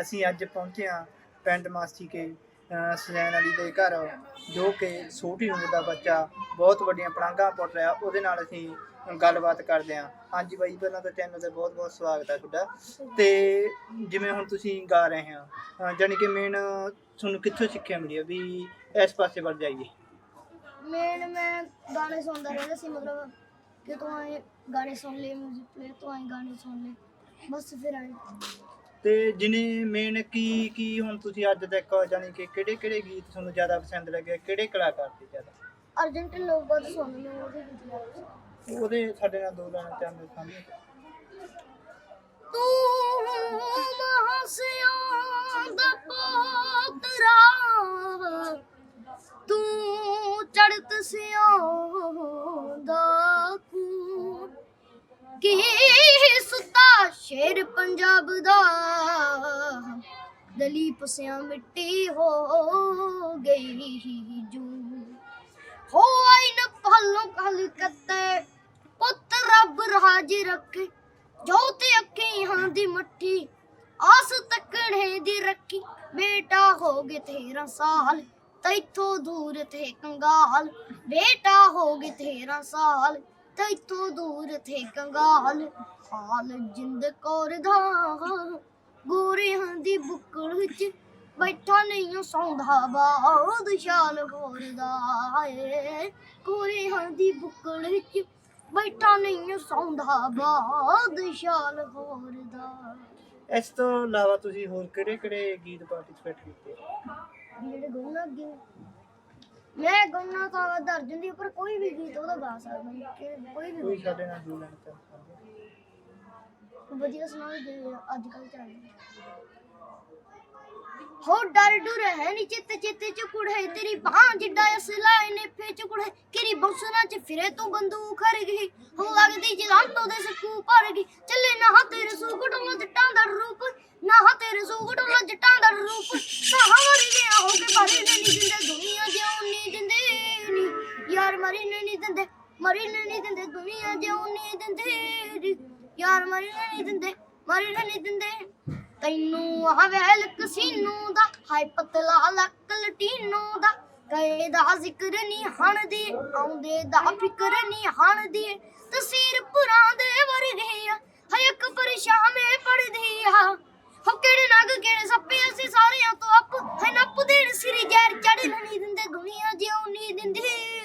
ਅਸੀਂ ਅੱਜ ਪਹੁੰਚੇ ਹਾਂ ਪਿੰਡ ਮਾਸੀ ਕੇ, ਅਹ ਸੁਜੈਨ ਵਾਲੀ ਦੇ ਘਰ, ਜੋ ਕਿ ਛੋਟੀ ਉਮਰ ਦਾ ਬੱਚਾ, ਬਹੁਤ ਵੱਡੀਆਂ ਪਲਾਂਘਾਂ ਪੁੱਟ ਰਿਹਾ, ਉਹਦੇ ਨਾਲ ਅਸੀਂ ਗੱਲਬਾਤ ਕਰਦੇ ਹਾਂ। ਹਾਂਜੀ ਬਾਈ, ਪਹਿਲਾਂ ਤਾਂ ਚੈਨਲ ਤੇ ਬਹੁਤ ਬਹੁਤ ਸਵਾਗਤ ਹੈ ਤੁਹਾਡਾ। ਤੇ ਜਿਵੇਂ ਹੁਣ ਤੁਸੀਂ ਗਾ ਰਹੇ ਹੋ, ਅਹ, ਜਾਣੀ ਕਿ ਮੇਨ ਤੁਹਾਨੂੰ ਕਿੱਥੋਂ ਸਿੱਖਿਆ ਮਿਲੀ ਹੈ ਵੀ ਇਸ ਪਾਸੇ ਵੱਲ ਜਾਈਏ? ਮੇਨ ਮੈਂ ਗਾਣੇ ਸੁਣਦਾ ਰਹਿੰਦਾ ਸੀ, ਮਤਲਬ ਕਿ ਤੂੰ ਗਾਣੇ ਸੁਣ ਲੈ 뮤직 ਪਲੇ ਤੂੰ ਆਏ ਗਾਣੇ ਸੁਣ ਲੈ ਬਸ ਫਿਰ ਆਏ। ਤੇ ਜਿਨੇ ਮੇਨ ਕੀ ਕੀ ਹੁਣ ਤੁਸੀਂ ਅੱਜ ਤੱਕ ਜਾਣੀ ਕਿ ਕਿਹੜੇ ਕਿਹੜੇ ਗੀਤ ਤੁਹਾਨੂੰ ਜ਼ਿਆਦਾ ਪਸੰਦ ਲੱਗੇ ਕਿਹੜੇ ਕਲਾਕਾਰ ਦੇ ਜ਼ਿਆਦਾ? ਅਰਜੈਂਟੀਨ ਲੋਕ ਬਹੁਤ ਸੁਣਦੇ ਨੇ ਉਹਦੇ ਗੀਤ ਜ਼ਿਆਦਾ। ਉਹਦੇ ਸਾਡੇ ਨਾਲ ਦੋ ਲੈਣਾ ਚਾਹੁੰਦੇ ਸਾਹਮਣੇ। ਤੂੰ ਮਹਾਸਿਆਂ ਦਾ ਪੋਤਰਾ ਤੂੰ ਚੜਤ ਸਿਆਂ ਦਾ ਕੂ ਕੀ ਸ਼ੇਰ ਪੰਜਾਬ ਦਾ। ਦਲੀਪ ਸਿਆਂ ਮਿੱਟੀ ਹੋ ਗਈ ਜੂ। ਹੋ ਆਈ ਪਹਲੋਂ ਕਲਕੱਤੇ, ਪੁੱਤ ਰੱਬ ਰਾਜ ਰੱਖੇ। ਜੋ ਤੇ ਅੱਖੀਆਂ ਦੀ ਮੱਠੀ, ਆਸ ਤੱਕਣੇ ਦੀ ਰੱਖੀ। ਬੇਟਾ ਹੋ ਗਏ 13 ਸਾਲ, ਤੈਥੋਂ ਦੂਰ ਤੇ ਕੰਗਾਲ। ਬੇਟਾ ਹੋ ਗਏ 13 ਸਾਲ ਤੈਥੋਂ ਦੂਰ ਥੇ ਕੰਗਾਲ। ਹਾਲ ਜਿੰਦ ਕੌਰ ਦਾ। ਗੋਰਿਆਂ ਦੀ ਬੁੱਕਲ ਵਿੱਚ ਬੈਠਾ ਨਹੀਂ ਸੌਂਦਾ ਬਾਦ ਸ਼ਾਲ ਹੋਰ ਦਾ। ਏ ਗੋਰਿਆਂ ਦੀ ਬੁੱਕਲ ਵਿੱਚ ਬੈਠਾ ਨਹੀਂ ਸੌਂਦਾ ਬਾਦ ਸ਼ਾਲ ਹੋਰ ਦਾ। ਇਸ ਤੋਂ ਇਲਾਵਾ ਤੁਸੀਂ ਹੋਰ ਕਿਹੜੇ ਕਿਹੜੇ ਗੀਤ ਪਾਰਟਿਸਿਪੇਟ ਕੀਤੇ? ਜਿਹੜੇ ਗਾਉਣਾ ਅੱਗੇ ਮੈਂ ਗਾਉਣਾ ਤਾਂ ਦਰਜਨ ਦੀ ਉੱਪਰ ਕੋਈ ਵੀ ਗੀਤ ਉਹਦਾ ਗਾ ਸਕਦਾ ਕਿ- ਕੋਈ ਵੀ ਕੋਈ ਸਾਡੇ ਨਾਲ ਲੈਣਾ ਚਾਹੁੰਦੇ ਵਧੀਆ ਸੁਣਾਓ ਜੇ ਅੱਜ ਕੱਲ ਚੱਲ ਹੋ ਡਰ ਡੁਰ ਹੈ ਨੀ ਚਿੱਤ ਚਿੱਤ ਚ ਕੁੜੇ ਤੇਰੀ ਬਾਹ ਜਿੱਡਾ ਅਸਲਾ ਨੇ ਫੇ ਚ ਕੁੜੇ ਕਿਰੀ ਬੌਸਨਾ ਚ ਫਿਰੇ ਤੂੰ ਬੰਦੂਕ ਖਰ ਗਈ। ਹੋ ਲੱਗਦੀ ਜਲਾਂ ਤੋਂ ਦੇ ਸਕੂ ਭਰ ਗਈ ਚੱਲੇ ਨਾ ਤੇਰੇ ਸੂਗਟੋਂ ਜੱਟਾਂ ਦਾ ਰੂਪ ਨਾ ਤੇਰੇ ਸੂਗਟੋਂ ਯਾਰ ਮਰੀ ਨਹੀਂ ਦਿੰਦੇ ਮਰੀ ਨਹੀਂ ਦਿੰਦੇ। ਤੈਨੂੰ ਆ ਵੈਲ ਕਸੀਨੂ ਦਾ ਹਾਈ ਪਤਲਾ ਲੱਕ ਲਟੀਨੂ ਦਾ। ਗਏ ਦਾ ਜ਼ਿਕਰ ਨਹੀਂ ਹਣਦੀ, ਆਉਂਦੇ ਦਾ ਫਿਕਰ ਨਹੀਂ ਹਣਦੀ। ਤਸਵੀਰ ਪੁਰਾਂ ਦੇ ਵਰਗੀ ਆ, ਹਾਏ ਇੱਕ ਪੜਦੀ ਆ। ਹੋ ਕਿਹੜੇ ਨਗ, ਕਿਹੜੇ ਸੱਪੇ, ਅਸੀਂ ਸਾਰਿਆਂ ਤੋਂ ਅੱਪ ਹੈ ਨੱਪ ਦੇਣ ਸਿਰ, ਜ਼ਹਿਰ ਚੜਨ ਨਹੀਂ ਦਿੰਦੇ, ਦੁਨੀਆ ਜਿਉਂ ਨਹੀਂ ਦਿੰਦੀ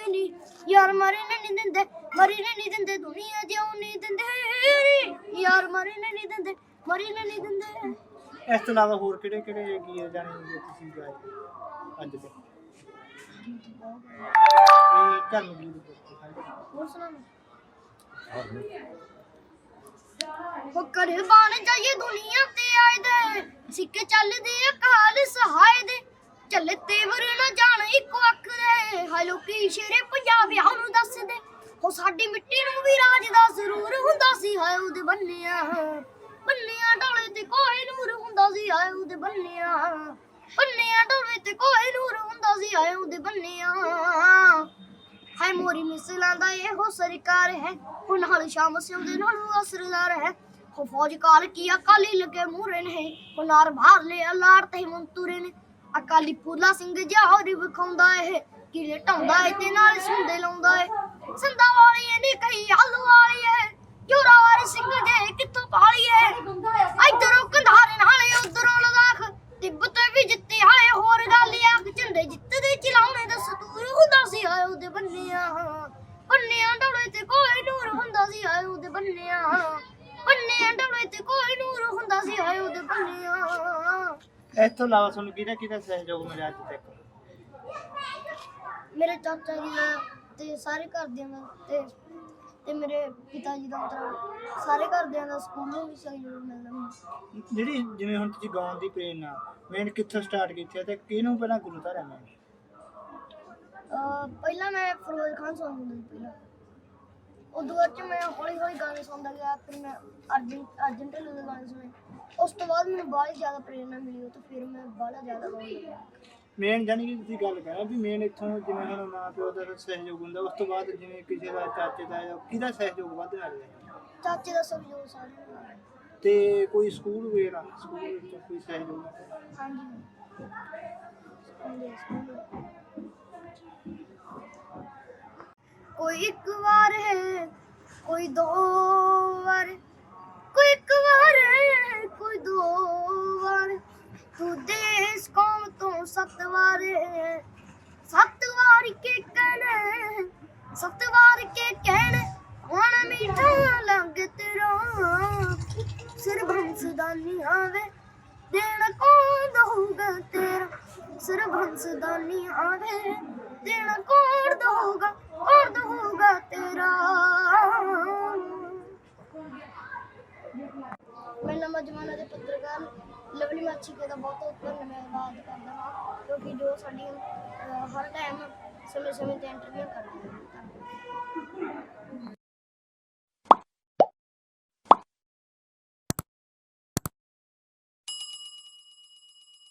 ਨੀ। ਯਾਰ ਮਰੇ ਦਿੰਦੇ ਮਰੀ ਨਹੀਂ ਦਿੰਦੇ ਦੁਨੀਆ ਜਿਉਂ ਨਹੀਂ ਦਿੰਦੇ। ਯਾਰ ਮਰੇ ਨਹੀਂ ਦਿੰਦੇ ਮਰੀ ਨਹੀਂ ਦਿੰਦੇ। ਇਸ ਤੋਂ ਇਲਾਵਾ ਹੋਰ ਕਿਹੜੇ ਕਿਹੜੇ ਗੀਤ ਜਾਣੇ ਜੋ ਤੁਸੀਂ ਗਾਏ ਅੱਜ ਤੱਕ ਇਹ ਧਰਮ ਗੀਤ। ਹੋਰ ਸੁਣਾ ਹੋ ਕਰ ਬਾਣ ਜਾਈਏ ਦੁਨੀਆ ਤੇ ਆਏ ਦੇ। ਸਿੱਕੇ ਚੱਲਦੇ ਆ ਕਾਲ ਸਹਾਇ ਦੇ। ਚੱਲੇ ਤੇਵਰ ਨਾ ਜਾਣ, ਇੱਕੋ ਅੱਖ ਦੇ। ਹਾਏ ਲੋਕੀ ਸ਼ੇਰੇ ਪੰਜਾਬੀਆਂ ਨੂੰ ਦੱਸਦੇ ਹੋ ਸਾਡੀ ਮਿੱਟੀ ਨੂੰ ਵੀ ਰਾਜ ਦਾ ਜ਼ਰੂਰ ਹੁੰਦਾ ਸੀ, ਹਾਏ ਉਹਦੇ ਬੰਨਿਆ। ਬੰਨਿਆ ਢੋਲੇ ਤੇ ਕੋਈ ਨੂਰ ਹੁੰਦਾ ਸੀ, ਹਾਏ ਉਹਦੇ ਬੰਨਿਆ। ਬੰਨਿਆ ਢੋਲੇ ਤੇ ਕੋਈ ਨੂਰ ਹੁੰਦਾ ਸੀ, ਹਾਏ ਉਹਦੇ ਬੰਨਿਆ। ਹਾਏ ਮੋਰੀ ਮਿਸਲਾਂ ਦਾ ਇਹੋ ਸਰਕਾਰ ਹੈ, ਉਹ ਨਾਲ ਸ਼ਾਮ ਸਿਉਂਦੇ ਨਾਲ ਅਸਰਦਾਰ ਹੈ। ਹੋ ਫੌਜ ਕਾਲ ਕੀ ਅਕਾਲੀ ਲਗੇ ਮੂਰੇ ਨੇ ਹੁਨਾਰ ਬਾਹਰ ਲੈ ਅਲਾਰ ਤੇ ਮੰਤੂਰੇ ਨੇ। ਅਕਾਲੀ ਫੂਲਾ ਸਿੰਘ ਜਹੌਰੀ ਵਿਖਾਉਂਦਾ ਇਹ, ਕਿਲੇ ਢਾਉਂਦਾ ਏ ਤੇ ਨਾਲ ਸੁੰਦੇ ਲਾਉਂਦਾ ਏ ਸੰਦਾ ਵਾਲੀ ਇਹ ਨਹੀਂ ਕਹੀ, ਹਲੂ ਵਾਲੀ ਏ ਜੋਰਾ ਸਿੰਘ ਜੇ ਕਿੱਥੋਂ ਪਾਲੀ ਏ ਇਧਰੋਂ ਕੰਧਾਰੇ ਨਾਲੇ ਉਧਰੋਂ ਲਦਾਖ ਤਿੱਬਤ ਵੀ ਜਿੱਤੇ ਆਏ ਹੋਰ ਗੱਲ ਆ ਝੰਡੇ ਜਿੱਤਦੇ ਚਲਾਉਣੇ ਦਾ ਸਤੂਰ ਹੁੰਦਾ ਸੀ ਆਏ ਉਹਦੇ ਬੰਨਿਆ ਬੰਨਿਆ ਢੋਲੇ ਤੇ ਕੋਈ ਨੂਰ ਹੁੰਦਾ ਸੀ ਆਏ ਉਹਦੇ ਬੰਨਿਆ ਬੰਨਿਆ ਢੋਲੇ ਤੇ ਕੋਈ ਨੂਰ ਹੁੰਦਾ ਸੀ ਆਏ ਉਹਦੇ ਬੰਨਿਆ ਇਸ ਤੋਂ ਇਲਾਵਾ ਤੁਹਾਨੂੰ ਕਿਹਦਾ ਕਿਹਦਾ ਸਹਿਯੋਗ ਮਿਲਿਆ ਅੱਜ ਤੱਕ? ਮੇਰੇ ਚਾਚਾ ਜੀ ਦਾ ਤੇ ਸਾਰੇ ਘਰਦਿਆਂ ਦਾ ਤੇ ਤੇ ਮੇਰੇ ਪਿਤਾ ਜੀ ਦਾ ਮਤਲਬ ਸਾਰੇ ਘਰਦਿਆਂ ਦਾ ਸਕੂਲੋਂ ਵੀ ਸਹਿਯੋਗ ਮਿਲਦਾ ਮੈਨੂੰ। ਜਿਹੜੀ ਜਿਵੇਂ ਹੁਣ ਤੁਸੀਂ ਗਾਉਣ ਦੀ ਪ੍ਰੇਰਨਾ ਮੇਨ ਕਿੱਥੋਂ ਸਟਾਰਟ ਕੀਤੀ ਹੈ ਤੇ ਕਿਹਨੂੰ ਪਹਿਲਾਂ ਗੁਰੂ ਧਾਰਿਆ ਮੈਂ ਅਹ ਪਹਿਲਾਂ ਮੈਂ ਫਿਰੋਜ਼ ਖਾਨ ਸੁਣਦਾ ਸੀ ਪਹਿਲਾਂ। ਉਦੋਂ ਬਾਅਦ ਚ ਮੈਂ ਹੌਲੀ ਹੌਲੀ ਗਾਣੇ ਸੁਣਦਾ ਗਿਆ ਫਿਰ ਮੈਂ ਅਰਜਨ ਅਰਜਨ ਢਿੱਲੋਂ ਦੇ ਗਾਣੇ ਸੁਣੇ ਉਸ ਤੋਂ ਬਾਅਦ ਮੈਨੂੰ ਬਹੁਤ ਜ਼ਿਆਦਾ ਪ੍ਰੇਰਨਾ ਮਿਲੀ ਉਹ ਤੋਂ ਫਿਰ ਮੈਂ ਬਾਹਲਾ ਜ਼ਿਆਦਾ ਗਾਉਣ ਲੱਗਾ ਮੇਨ ਜਾਨੀ ਕਿ ਤੁਸੀਂ ਗੱਲ ਕਰਾਂ ਵੀ ਮੇਨ ਇੱਥੋਂ ਜਿਵੇਂ ਹੁਣ ਮਾਂ ਪਿਓ ਦਾ ਸਹਿਯੋਗ ਹੁੰਦਾ ਉਸ ਤੋਂ ਬਾਅਦ ਜਿਵੇਂ ਕਿਸੇ ਦਾ ਚਾਚੇ ਦਾ ਜਾਂ ਕਿਹਦਾ ਸਹਿਯੋਗ ਵੱਧ ਆ ਰਿਹਾ? ਚਾਚੇ ਦਾ ਸਹਿਯੋਗ ਸਾਰੇ ਨਾਲ। ਤੇ ਕੋਈ ਸਕੂਲ ਵਗੈਰਾ ਸਕੂਲ ਵਿੱਚ ਕੋਈ ਸਹਿਯੋਗ? ਹਾਂਜੀ। ਕੋਈ ਇੱਕ ਵਾਰ ਹੈ ਕੋਈ ਦੋ ਵਾਰ। ਕੋਈ ਇੱਕ ਵਾਰ ਕੋਈ ਦੋ ਵਾਰ। ਤੂੰ ਦੇਸ ਕੌਮ ਤੋਂ ਸੱਤ ਵਾਰ ਸੱਤ ਵਾਰ ਕੇ ਕਹਿਣਾ, ਸੱਤ ਵਾਰ ਕੇ ਕਹਿਣਾ ਹੁਣ ਮੀਠਾ ਲੰਗ ਤੇਰਾ? ਸਿਰ ਭੰਸ ਦਾ ਨੀ ਆਵੇ ਦੇਣ ਕੌਣ ਦਊਗਾ ਤੇਰਾ? ਸਿਰ ਭੰਸ ਦਾ ਨੀ ਆਵੇ ਦੇਣ ਕੌਣ ਦਊਗਾ ਕੌਣ ਦਊਗਾ ਤੇਰਾ? ਨਵਾਂ ਦੇ ਪੱਤਰਕਾਰ ਲਵਲੀ ਮਾਛੀਕੇ ਦਾ ਬਹੁਤ ਬਹੁਤ ਧੰਨਵਾਦ ਕਰਦਾ ਹਾਂ, ਕਿਉਂਕਿ ਜੋ ਸਾਡੀ ਹਰ ਟਾਈਮ ਸਮੇਂ ਸਮੇਂ ਤੇ ਇੰਟਰਵਿਊ ਕਰਦੇ ਹਨ ਧੰਨਵਾਦ